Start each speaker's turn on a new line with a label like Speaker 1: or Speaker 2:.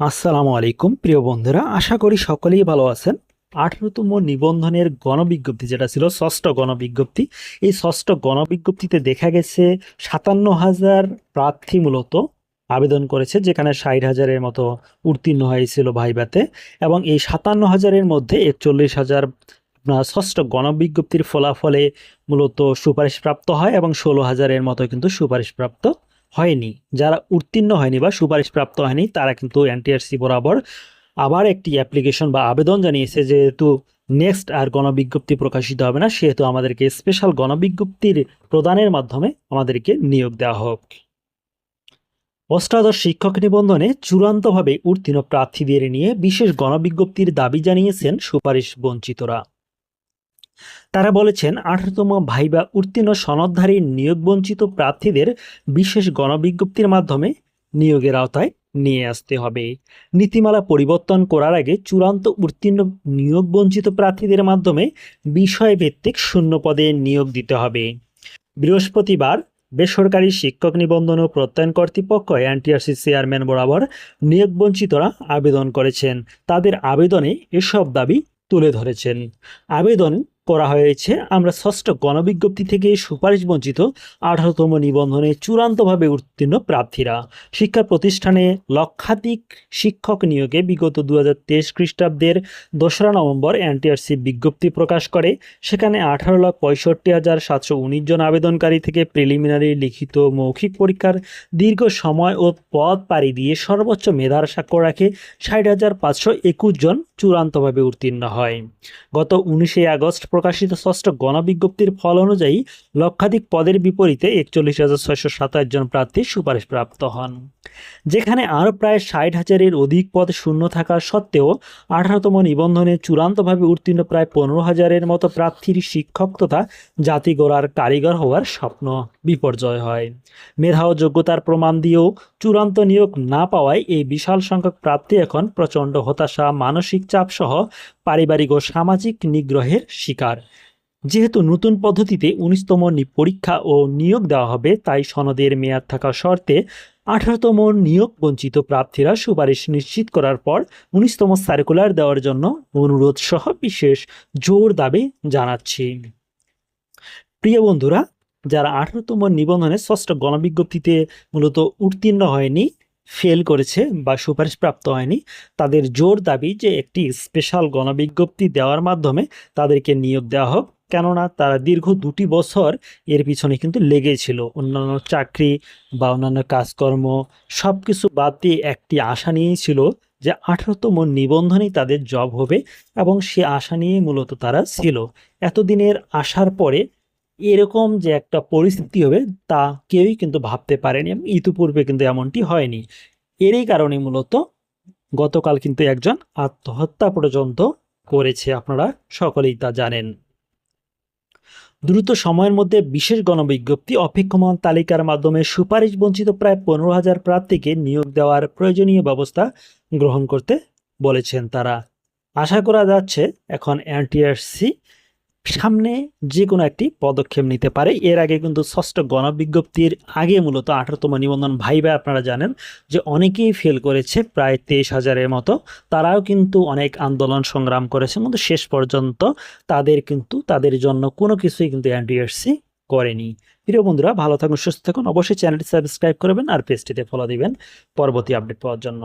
Speaker 1: আসসালামু আলাইকুম, প্রিয় বন্ধুরা। আশা করি সকলেই ভালো আছেন। আঠারোতম নিবন্ধনের গণবিজ্ঞপ্তি যেটা ছিল, ষষ্ঠ গণবিজ্ঞপ্তি। এই ষষ্ঠ গণবিজ্ঞপ্তিতে দেখা গেছে, সাতান্ন হাজার প্রার্থী মূলত আবেদন করেছে, যেখানে ষাট হাজারের মতো উত্তীর্ণ হয়েছিল ভাইবাতে এবং এই সাতান্ন হাজারের মধ্যে একচল্লিশ হাজার ষষ্ঠ গণবিজ্ঞপ্তির ফলাফলে মূলত সুপারিশপ্রাপ্ত হয় এবং ষোলো হাজারের মতো কিন্তু সুপারিশপ্রাপ্ত হয়নি। যারা উত্তীর্ণ হয়নি বা সুপারিশপ্রাপ্ত হয়নি, তারা কিন্তু এনটিআরসি বরাবর আবার একটি অ্যাপ্লিকেশন বা আবেদন জানিয়েছে যেহেতু নেক্সট আর গণবিজ্ঞপ্তি প্রকাশিত হবে না, সেহেতু আমাদেরকে স্পেশাল গণবিজ্ঞপ্তির প্রদানের মাধ্যমে আমাদেরকে নিয়োগ দেওয়া হোক। অষ্টাদশ শিক্ষক নিবন্ধনে চূড়ান্তভাবে উত্তীর্ণ প্রার্থীদের নিয়ে বিশেষ গণবিজ্ঞপ্তির দাবি জানিয়েছেন সুপারিশ বঞ্চিতরা। তারা বলেছেন, আঠারোতম ভাইবা উত্তীর্ণ সনদধারী নিয়োগ বঞ্চিত প্রার্থীদের বিশেষ গণবিজ্ঞপ্তির মাধ্যমে নিয়োগের আওতায় নিয়ে আসতে হবে। নীতিমালা পরিবর্তন করার আগে চূড়ান্ত উত্তীর্ণ নিয়োগ বঞ্চিত প্রার্থীদের মাধ্যমে বিষয়ভিত্তিক শূন্য পদে নিয়োগ দিতে হবে। বৃহস্পতিবার বেসরকারি শিক্ষক নিবন্ধন ও প্রত্যয়ন কর্তৃপক্ষ এনটিআরসি চেয়ারম্যান বরাবর নিয়োগ বঞ্চিতরা আবেদন করেছেন। তাদের আবেদনে এসব দাবি তুলে ধরেছেন। আবেদন করা হয়েছে। আমরা ষষ্ঠ গণবিজ্ঞপ্তি থেকে সুপারিশ বঞ্চিত আঠারোতম নিবন্ধনে চূড়ান্তভাবে উত্তীর্ণ প্রার্থীরা। শিক্ষা প্রতিষ্ঠানে লক্ষাধিক শিক্ষক নিয়োগে বিগত দু হাজার তেইশ খ্রিস্টাব্দের দোসরা নভেম্বর এনটিআরসি বিজ্ঞপ্তি প্রকাশ করে। সেখানে আঠারো লাখ পঁয়ষট্টি হাজার সাতশো উনিশ জন আবেদনকারী থেকে প্রিলিমিনারি লিখিত মৌখিক পরীক্ষার দীর্ঘ সময় ও পদ পাড়ি দিয়ে সর্বোচ্চ মেধার স্বাক্ষর রাখে ষাট হাজার পাঁচশো একুশ জন চূড়ান্তভাবে উত্তীর্ণ হয়। গত উনিশে আগস্ট প্রকাশিত ষষ্ঠ গণবিজ্ঞপ্তির ফল অনুযায়ী লক্ষাধিক পদের বিপরীতে একচল্লিশ জন প্রার্থী সুপারিশপ্রাপ্ত হন। যেখানে আরও প্রায় ষাট হাজারের অধিক পদ শূন্য থাকা সত্ত্বেও আঠারোতম নিবন্ধনে চূড়ান্তভাবে উত্তীর্ণ প্রায় পনেরো হাজারের মতো প্রার্থীর শিক্ষক তথা জাতি গড়ার কারিগর হওয়ার স্বপ্ন বিপর্যয় হয়। মেধা ও যোগ্যতার প্রমাণ দিয়েও চূড়ান্ত নিয়োগ না পাওয়ায় এই বিশাল সংখ্যক প্রার্থী এখন প্রচণ্ড হতাশা, মানসিক চাপসহ পারিবারিক ও সামাজিক নিগ্রহের শিকার। যেহেতু নতুন পদ্ধতিতে উনিশতম পরীক্ষা ও নিয়োগ দেওয়া হবে, তাই সনদের মেয়াদ থাকা শর্তে আঠারোতম নিয়োগ বঞ্চিত প্রার্থীরা সুপারিশ নিশ্চিত করার পর উনিশতম সার্কুলার দেওয়ার জন্য অনুরোধ সহ বিশেষ জোর দাবি জানাচ্ছি। প্রিয় বন্ধুরা, যারা আঠারোতম নিবন্ধনে ষষ্ঠ গণবিজ্ঞপ্তিতে মূলত উত্তীর্ণ হয়নি ফেল করেছে বা সুপারিশপ্রাপ্ত হয়নি, তাদের জোর দাবি যে একটি স্পেশাল গণবিজ্ঞপ্তি দেওয়ার মাধ্যমে তাদেরকে নিয়োগ দেওয়া হোক। কেননা তারা দীর্ঘ দুটি বছর এর পিছনে কিন্তু লেগেছিল অন্যান্য চাকরি বা অন্যান্য কাজকর্ম সব কিছু বাদ দিয়ে একটি আশা নিয়েই ছিল যে আঠারোতম নিবন্ধনেই তাদের জব হবে এবং সে আশা নিয়ে মূলত তারা ছিল। এতদিনের আসার পরে এরকম যে একটা পরিস্থিতি হবে, তা কেউই কিন্তু ভাবতে পারেনি ইতিপূর্বে কিন্তু এমনটি হয়নি। এরই কারণে মূলত গতকাল কিন্তু একজন আত্মহত্যা পর্যন্ত করেছে, আপনারা সকলেই তা জানেন। দ্রুত সময়ের মধ্যে বিশেষ গণবিজ্ঞপ্তি, অপেক্ষমান তালিকার মাধ্যমে সুপারিশ বঞ্চিত প্রায় পনেরো হাজার প্রার্থীকে নিয়োগ দেওয়ার প্রয়োজনীয় ব্যবস্থা গ্রহণ করতে বলেছেন তারা। আশা করা যাচ্ছে, এখন এনটিআরসি সামনে যে কোনো একটি পদক্ষেপ নিতে পারে। এর আগে কিন্তু ষষ্ঠ গণবিজ্ঞপ্তির আগে মূলত আঠারোতম নিবন্ধন ভাইবা আপনারা জানেন যে অনেকেই ফেল করেছে, প্রায় তেইশ হাজারের মতো। তারাও কিন্তু অনেক আন্দোলন সংগ্রাম করেছে, কিন্তু শেষ পর্যন্ত তাদের কিন্তু, তাদের জন্য কোনো কিছুই কিন্তু এনটিআরসি করেনি। প্রিয় বন্ধুরা, ভালো থাকুন, সুস্থ থাকুন। অবশ্যই চ্যানেলটি সাবস্ক্রাইব করবেন আর পেজটিতে ফলো দিবেন। পরবর্তী আপডেট পাওয়ার জন্য।